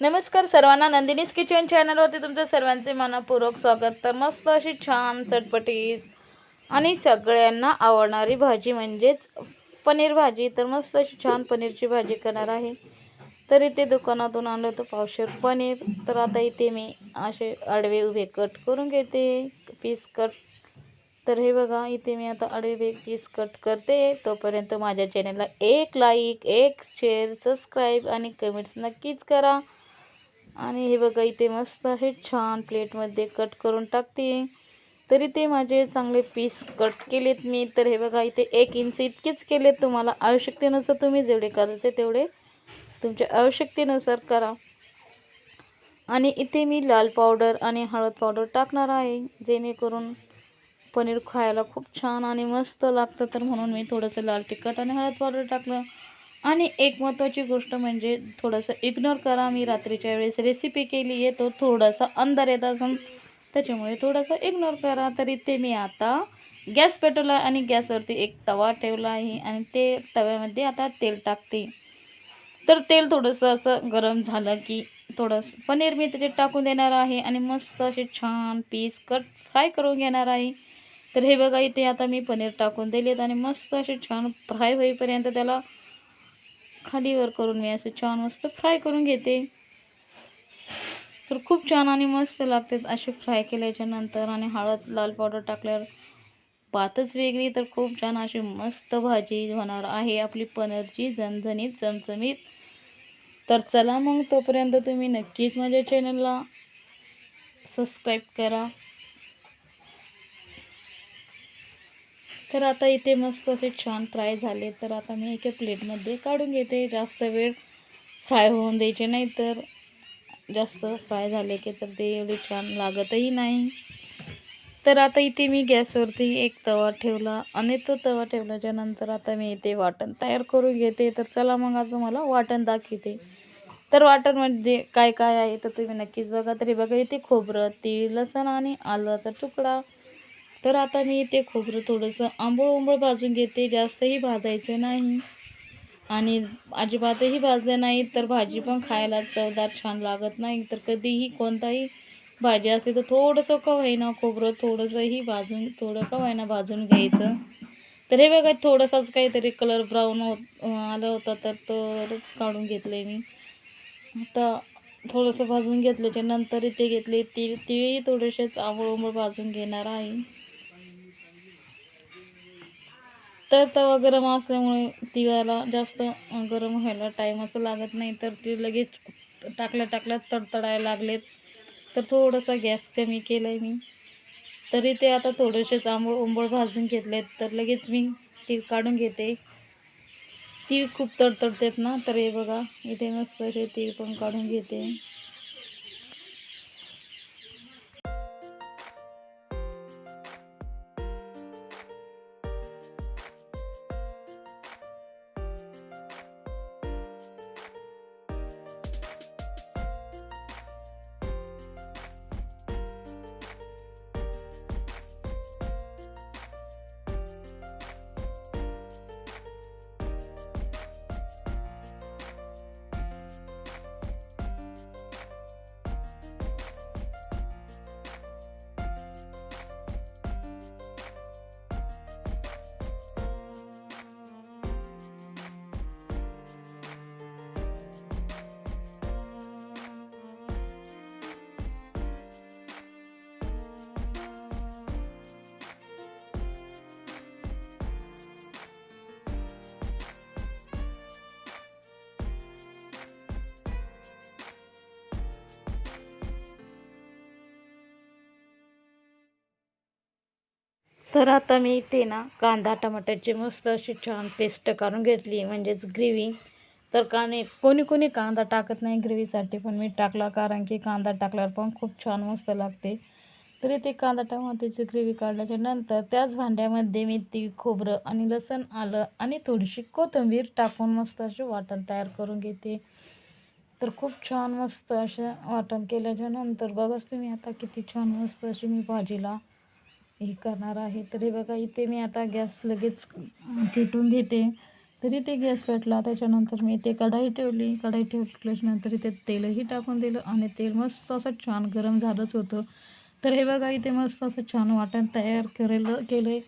नमस्कार सर्वांना नंदिनीस किचन चॅनलवरती तुमचं सर्वांचे मनपूर्वक स्वागत. तर मस्त अशी छान चटपटीत आणि सगळ्यांना आवडणारी भाजी म्हणजेच पनीर भाजी. तर मस्त अशी छान पनीरची भाजी करणार आहे. तर इथे दुकानातून आणलं होतं पावशेर पनीर. तर आता इथे मी असे आडवे उभे कट करून घेते पीस कट तर हे बघा इथे मी आता आडवे पीस कट करते. तोपर्यंत माझ्या चॅनलला एक लाईक एक शेअर सबस्क्राईब आणि कमेंट्स नक्कीच करा. आणि हे बघा इथे मस्त हे छान प्लेटमध्ये कट करून टाकते. तरी ते माझे चांगले पीस कट केलेत मी. तर हे बघा इथे एक इंच इतकेच केलेत तुम्हाला. आवश्यकतेनुसार तुम्ही जेवढे करायचे तेवढे तुमच्या आवश्यकतेनुसार करा. आणि इथे मी लाल पावडर आणि हळद पावडर टाकणार आहे जेणेकरून पनीर खायला खूप छान आणि मस्त लागतं. तर म्हणून मी थोडंसं लाल तिखट आणि हळद पावडर टाकलं. आणि एक महत्त्वाची गोष्ट म्हणजे थोडंसं इग्नोर करा. मी रात्रीच्या वेळेस रेसिपी केली आहे तो थोडासा अंधार येत असून त्याच्यामुळे थोडंसं इग्नोर करा. तर इथे मी आता गॅस पेटवला आणि गॅसवरती एक तवा ठेवला आहे आणि ते तव्यामध्ये आता तेल टाकते. तर तेल थोडंसं असं गरम झालं की थोडंसं पनीर मी त्याच्यात टाकून देणार आहे आणि मस्त असे छान पीस कट फ्राय करून घेणार आहे. तर हे बघा इथे आता मी पनीर टाकून दिलेत आणि मस्त असे छान फ्राय होईपर्यंत त्याला खालीवर करून मी असं छान मस्त फ्राय करून घेते. तर खूप छान आणि मस्त लागते असे फ्राय केल्याच्यानंतर आणि हळद लाल पावडर टाकल्यावर भातच वेगळी. तर खूप छान अशी मस्त भाजी होणार आहे आपली पनीरची झणझणीत चमचमीत. तर चला मग तोपर्यंत तुम्ही नक्कीच माझ्या चॅनलला सबस्क्राईब करा. तर आता इथे मस्त असे छान फ्राय झाले. तर आता मी एका प्लेटमध्ये काढून घेते. जास्त वेळ फ्राय होऊन द्यायचे नाही तर जास्त फ्राय झाले की तर ते एवढे छान लागतही नाही. तर आता इथे मी गॅसवरती एक तवा ठेवला आणि तो तवा ठेवल्याच्या नंतर आता मी इथे वाटण तयार करून घेते. तर चला मग आता मला वाटण दाखवते. तर वाटणमध्ये काय काय आहे तर तुम्ही नक्कीच बघा. तरी बघा इथे खोबरं तीळ लसण आणि आलूचा तुकडा. तर आता मी ते खोबरं थोडंसं आंबोळ उंबळ भाजून घेते. जास्तही भाजायचं नाही. आणि अजिबातही भाजलं नाही तर भाजी पण खायला चवदार छान लागत नाही. तर कधीही कोणताही भाजी असते तर थोडंसं का होईना खोबरं थोडंसंही भाजून थोडं का होईना भाजून घ्यायचं. तर हे बघा थोडासाच काहीतरी कलर ब्राऊन होत आलं होता तर तरच काढून घेतलं आहे मी. आता थोडंसं भाजून घेतल्याच्या नंतर इथे घेतले ती तिळही थोडेसेच आंबळ उंबळ भाजून घेणार आहे. तर तवा गरम असल्यामुळे तिळाला जास्त गरम व्हायला टाईम असं लागत नाही. तर ते लगेच टाकल्या टाकल्या तडतडायला लागलेत. तर थोडंसं गॅस कमी केलं आहे मी. तरी ते आता थोडेसेच आंबळ उंबळ भाजून घेतलेत. तर लगेच मी तीळ काढून घेते. तीळ खूप तडतडतात ना. तर हे बघा इथे मस्त हे तीळ पण काढून घेते. तर आता मी इथे ना कांदा टमाट्याची मस्त अशी छान पेस्ट काढून घेतली म्हणजेच ग्रेव्ही तर काने कोणी कोणी कांदा टाकत नाही ग्रेव्हीसाठी पण मी टाकला कारण की कांदा टाकल्यावर पण खूप छान मस्त लागते. तर इथे कांदा टमाट्याची ग्रेव्ही काढल्याच्या नंतर त्याच भांड्यामध्ये मी ती खोबरं आणि लसण आलं आणि थोडीशी कोथिंबीर टाकून मस्त अशी वाटण तयार करून घेते. तर खूप छान मस्त असं वाटण केल्याच्यानंतर बघाच तुम्ही आता किती छान मस्त अशी मी भाजीला हे करणार आहे. तर हे बघा इथे मी आता गॅस लगेच पेटून घेते. तरी ते गॅस पेटला त्याच्यानंतर मी ते कढाई ठेवली. कढाई ठेवल्याच्यानंतर इथे तेलही टाकून दिलं आणि तेल मस्त असं छान गरम झालंच होतं. तर हे बघा इथे मस्त असं छान वाटण तयार केलेलं केलं आहे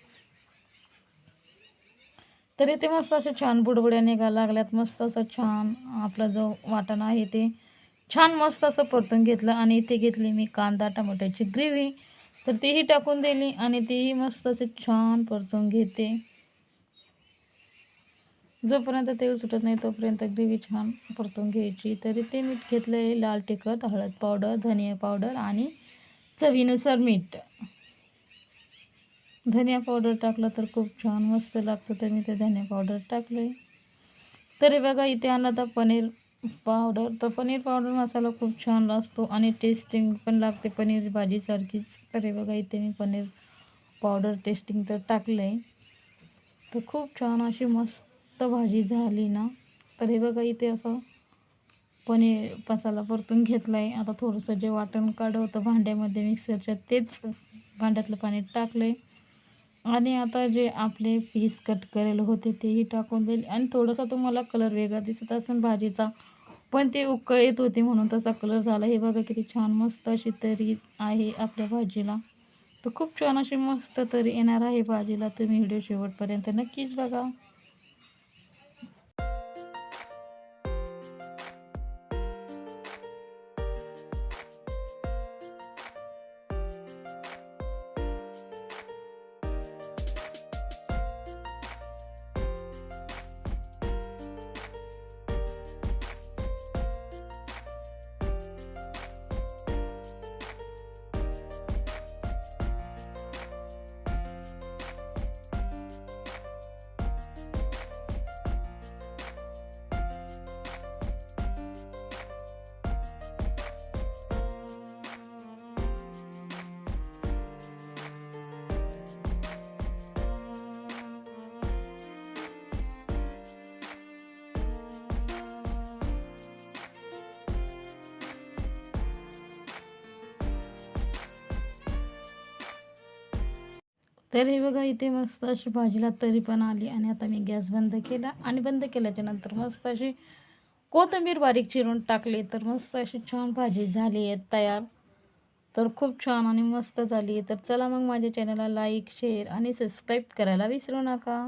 तर इथे मस्त असे छान बुडबुड्या निघायला लागल्यात. मस्त असं छान आपला जो वाटण आहे ते छान मस्त असं परतून घेतलं आणि इथे घेतली मी कांदा टमाट्याची ग्रेव्ही. तर तीही टाकून दिली आणि तीही मस्त असे छान परतून घेते. जोपर्यंत तेल सुटत नाही तोपर्यंत ग्रेव्ही छान परतून घ्यायची. तरी ते मीठ घेतलं आहे लाल तिखट हळद पावडर धनिया पावडर आणि चवीनुसार मीठ. धनिया पावडर टाकलं तर खूप छान मस्त लागतं. तर मी ते धनिया पावडर टाकलं तरी बघा इथे आणला तर पनीर पावडर तर पनीर पावडर मसाला खूप छान असतो आणि टेस्टिंग पण लागते. पनीर भाजीसारखीच तर हे बघा इथे मी पनीर पावडर टेस्टिंग तर टाकलं आहे तर खूप छान अशी मस्त भाजी झाली ना. तर हे बघा इथे असं पनीर मसाला परतून घेतला आहे आता थोडंसं जे वाटण काढ होतं भांड्यामध्ये मिक्सरच्या तेच भांड्यातलं पाणी टाकलं आहे आणि आता जे आपले पीस कट करेल होते तेही टाकून देईल. आणि थोडासा तुम्हाला कलर वेगळा दिसत असेल भाजीचा पण ते उकळ येत होते म्हणून तसा कलर झाला. हे बघा किती छान मस्त अशी तरी आहे आपल्या भाजीला. तर खूप छान अशी मस्त तरी येणार आहे भाजीला. तुम्ही व्हिडिओ शेवटपर्यंत नक्कीच बघा. तर हे बघा इथे मस्त अशी भाजीला तरी पण आली आणि आता मी गॅस बंद केला. आणि बंद केल्याच्यानंतर मस्त अशी कोथिंबीर बारीक चिरून टाकली. तर मस्त अशी छान भाजी झाली आहे तयार. तर खूप छान आणि मस्त झाली आहे. तर चला मग माझ्या चॅनलला लाईक शेअर आणि सबस्क्राईब करायला विसरू नका.